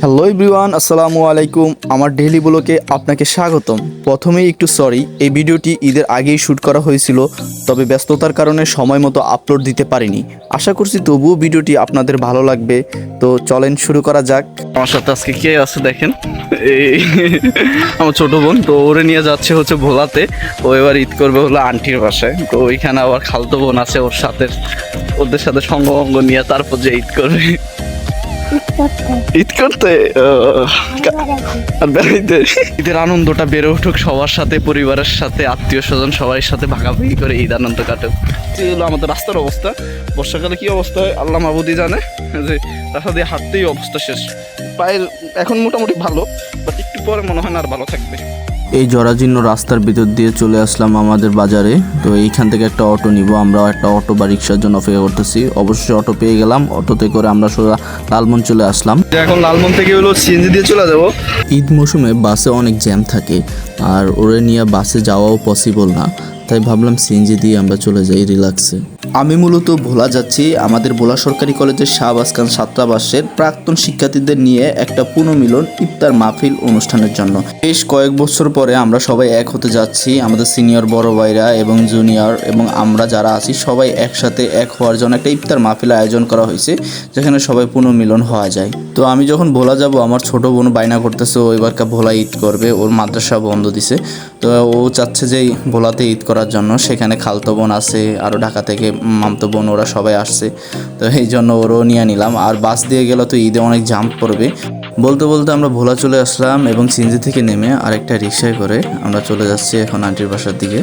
Hello everyone আসসালামু আলাইকুম আমার ডেইলি ব্লকে আপনাকে স্বাগতম। প্রথমেই একটু সরি এই ভিডিওটি ঈদের আগেই শ্যুট করা হয়েছিল, তবে ব্যস্ততার কারণে সময় মতো আপলোড দিতে পারিনি। আশা করছি তবুও ভিডিওটি আপনাদের ভালো লাগবে। তো চলেন শুরু করা যাক। আমার সাথে আজকে কে আছে দেখেন? এই আমার ছোট বোন, তো ওরে নিয়ে যাচ্ছে হচ্ছে ভোলাতে। ও এবার ঈদ করবে হলো আন্টির বাসায়। তো ওইখানে আবার খালতো বোন আছে ওর সাথে, ওদের সাথে সঙ্গভঙ্গ নিয়ে তারপর যে ঈদ করবে। ঈদ করতে আর ঈদের আনন্দটা বেড়ে উঠুক, সবার সাথে, পরিবারের সাথে, আত্মীয় স্বজন সবার সাথে ভাগাভাগি করে ঈদ আনন্দ কাটুক। হলো আমাদের রাস্তার অবস্থা। বর্ষাকালে কি অবস্থা হয়? আল্লাহ মাহবুদি জানে। যে রাস্তা দিয়ে হাঁটতেই অবস্থা শেষ। পায়ের এখন মোটামুটি ভালো, বাট একটু পরে মনে হয় না আর ভালো থাকবে। এই জরাজীর্ণ রাস্তার ভিতর দিয়ে চলে আসলাম আমাদের বাজারে। তো এইখান থেকে একটা অটো নিব আমরাও একটা অটো বা রিক্সার জন্য অপেক্ষা করতেছি। অবশ্যই অটো পেয়ে গেলাম অটোতে করে আমরা সোজা লালমন চলে আসলাম। এখন লালমন থেকে হলো সিএনজি দিয়ে চলে যাব। ঈদ মৌসুমে বাসে অনেক জ্যাম থাকে আর ওরে নিয়ে বাসে যাওয়াও পসিবল না। তাই ভাবলাম সিএনজি দিয়ে আমরা চলে যাই রিল্যাক্সে। আমি মূলত ভোলা যাচ্ছি। আমাদের ভোলা সরকারি কলেজের শাহবাজ খান ছাত্রাবাসের প্রাক্তন শিক্ষার্থীদের নিয়ে একটা পুনর্মিলন ইফতার মাহফিল অনুষ্ঠানের জন্য। বেশ কয়েক বছর পরে আমরা সবাই এক হতে যাচ্ছি। আমাদের সিনিয়র বড় ভাইরা এবং জুনিয়র এবং আমরা যারা আছি, সবাই একসাথে এক হওয়ার জন্য একটা ইফতার মাহফিল আয়োজন করা হয়েছে, যেখানে সবাই পুনর্মিলন হওয়া যায়। তো আমি যখন ভোলা যাব, আমার ছোট বোন বায়না করতেছে, ও এবারকার ভোলা ঈদ করবে, ওর মাদ্রাসা বন্ধ দিছে। তো ও চাচ্ছে যে ভোলাতে ঈদ করার জন্য, সেখানে খালতো বোন আছে আরও ঢাকা থেকে মামতো বোন ওরা সবাই আসছে। তো এই জন্য ওরও নিয়ে নিলাম। আর বাস দিয়ে গেলে তো ঈদে অনেক জাম্প পড়বে। বলতে বলতে আমরা ভোলা চলে আসলাম এবং সিনজি থেকে নেমে আরেকটা রিক্সায় করে আমরা চলে যাচ্ছি এখন আন্টির বাসার দিকে।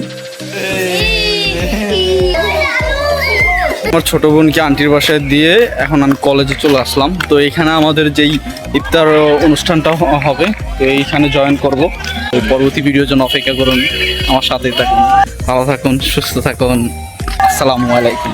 আমার ছোট বোনকে আন্টির বাসায় দিয়ে এখন আমি কলেজে চলে আসলাম। তো এখানে আমাদের যেই ইফতার অনুষ্ঠানটা হবে, তো এইখানে জয়েন করব। পরবর্তী ভিডিওর জন্য অপেক্ষা করুন। আমার সাথেই থাকুন। ভালো থাকুন, সুস্থ থাকুন। আসসালামু আলাইকুম।